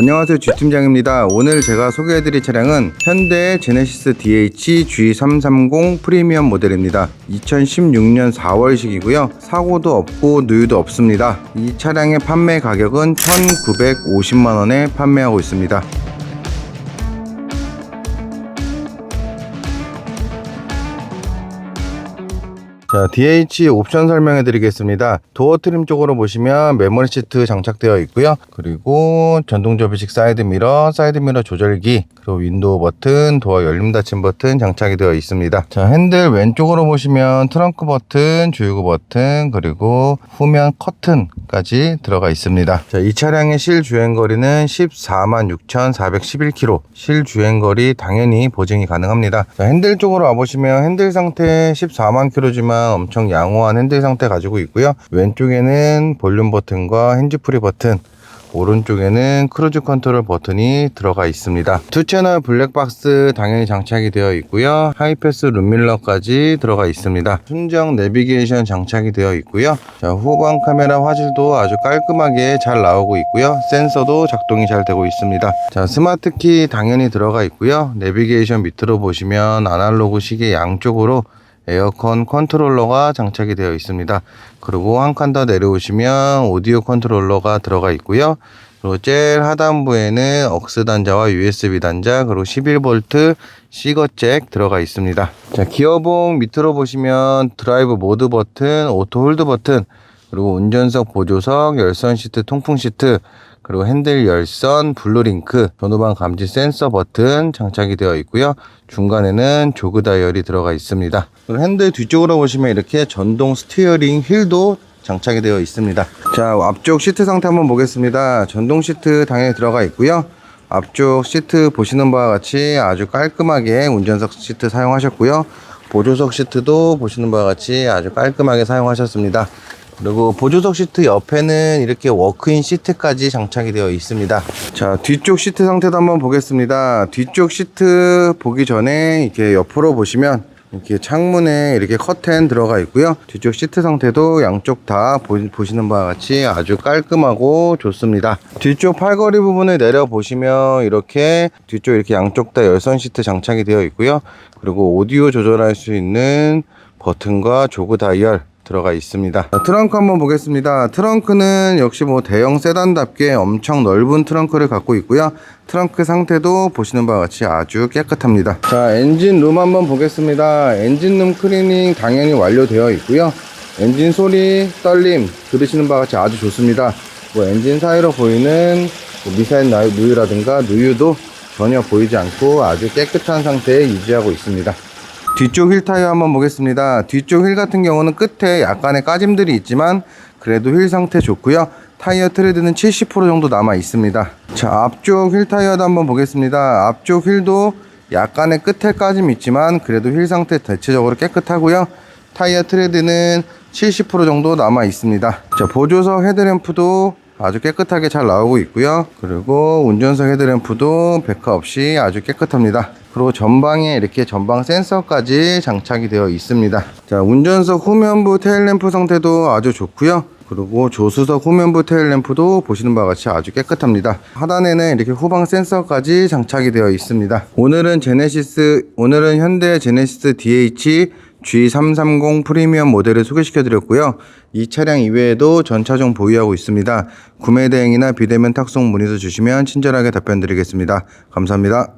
안녕하세요. G팀장입니다. 오늘 제가 소개해드릴 차량은 현대 제네시스 DH G330 프리미엄 모델입니다. 2016년 4월식이고요. 사고도 없고 누유도 없습니다. 이 차량의 판매 가격은 1950만원에 판매하고 있습니다 자, DH 옵션 설명해 드리겠습니다. 도어 트림 쪽으로 보시면 메모리 시트 장착되어 있고요. 그리고 전동 접이식 사이드 미러, 사이드 미러 조절기, 그리고 윈도우 버튼, 도어 열림 닫힘 버튼 장착이 되어 있습니다. 자, 핸들 왼쪽으로 보시면 트렁크 버튼, 주유구 버튼, 그리고 후면 커튼까지 들어가 있습니다. 자, 이 차량의 실 주행 거리는 14만 6,411km. 실 주행 거리 당연히 보증이 가능합니다. 자, 핸들 쪽으로 와 보시면 핸들 상태 14만 km지만 엄청 양호한 핸들 상태 가지고 있고요. 왼쪽에는 볼륨 버튼과 핸즈프리 버튼, 오른쪽에는 크루즈 컨트롤 버튼이 들어가 있습니다. 투 채널 블랙박스 당연히 장착이 되어 있고요. 하이패스 룸밀러까지 들어가 있습니다. 순정 내비게이션 장착이 되어 있고요. 자, 후방 카메라 화질도 아주 깔끔하게 잘 나오고 있고요. 센서도 작동이 잘 되고 있습니다. 자, 스마트 키 당연히 들어가 있고요. 내비게이션 밑으로 보시면 아날로그 시계 양쪽으로 에어컨 컨트롤러가 장착이 되어 있습니다. 그리고 한 칸 더 내려오시면 오디오 컨트롤러가 들어가 있고요. 그리고 제일 하단부에는 억스 단자와 USB 단자 그리고 11V 시거 잭 들어가 있습니다. 자 기어봉 밑으로 보시면 드라이브 모드 버튼, 오토 홀드 버튼 그리고 운전석 보조석, 열선 시트, 통풍 시트 그리고 핸들 열선, 블루링크, 전후방 감지 센서 버튼 장착이 되어 있고요. 중간에는 조그 다이얼이 들어가 있습니다. 그리고 핸들 뒤쪽으로 보시면 이렇게 전동 스티어링 휠도 장착이 되어 있습니다. 자, 앞쪽 시트 상태 한번 보겠습니다. 전동 시트 당연히 들어가 있고요. 앞쪽 시트 보시는 바와 같이 아주 깔끔하게 운전석 시트 사용하셨고요. 보조석 시트도 보시는 바와 같이 아주 깔끔하게 사용하셨습니다. 그리고 보조석 시트 옆에는 이렇게 워크인 시트까지 장착이 되어 있습니다. 자, 뒤쪽 시트 상태도 한번 보겠습니다. 뒤쪽 시트 보기 전에 이렇게 옆으로 보시면 이렇게 창문에 이렇게 커튼 들어가 있고요. 뒤쪽 시트 상태도 양쪽 다 보, 보시는 바와 같이 아주 깔끔하고 좋습니다. 뒤쪽 팔걸이 부분을 내려 보시면 이렇게 뒤쪽 이렇게 양쪽 다 열선 시트 장착이 되어 있고요. 그리고 오디오 조절할 수 있는 버튼과 조그 다이얼 들어가 있습니다. 자, 트렁크 한번 보겠습니다. 트렁크는 역시 뭐 대형 세단답게 엄청 넓은 트렁크를 갖고 있고요. 트렁크 상태도 보시는 바와 같이 아주 깨끗합니다. 자, 엔진 룸 한번 보겠습니다. 엔진 룸 클리닝 당연히 완료되어 있고요. 엔진 소리, 떨림 들으시는 바와 같이 아주 좋습니다. 뭐 엔진 사이로 보이는 뭐 미사일 누유라든가 누유도 전혀 보이지 않고 아주 깨끗한 상태에 유지하고 있습니다. 뒤쪽 휠 타이어 한번 보겠습니다. 뒤쪽 휠 같은 경우는 끝에 약간의 까짐들이 있지만 그래도 휠 상태 좋고요. 타이어 트레드는 70% 정도 남아 있습니다. 자, 앞쪽 휠 타이어도 한번 보겠습니다. 앞쪽 휠도 약간의 끝에 까짐 있지만 그래도 휠 상태 대체적으로 깨끗하고요. 타이어 트레드는 70% 정도 남아 있습니다. 자, 보조석 헤드램프도 아주 깨끗하게 잘 나오고 있고요. 그리고 운전석 헤드램프도 백화 없이 아주 깨끗합니다. 그리고 전방에 이렇게 전방 센서까지 장착이 되어 있습니다. 자, 운전석 후면부 테일램프 상태도 아주 좋고요. 그리고 조수석 후면부 테일램프도 보시는 바와 같이 아주 깨끗합니다. 하단에는 이렇게 후방 센서까지 장착이 되어 있습니다. 오늘은 제네시스, 오늘은 현대 제네시스 DH G330 프리미엄 모델을 소개시켜 드렸고요. 이 차량 이외에도 전 차종 보유하고 있습니다. 구매 대행이나 비대면 탁송 문의도 주시면 친절하게 답변 드리겠습니다. 감사합니다.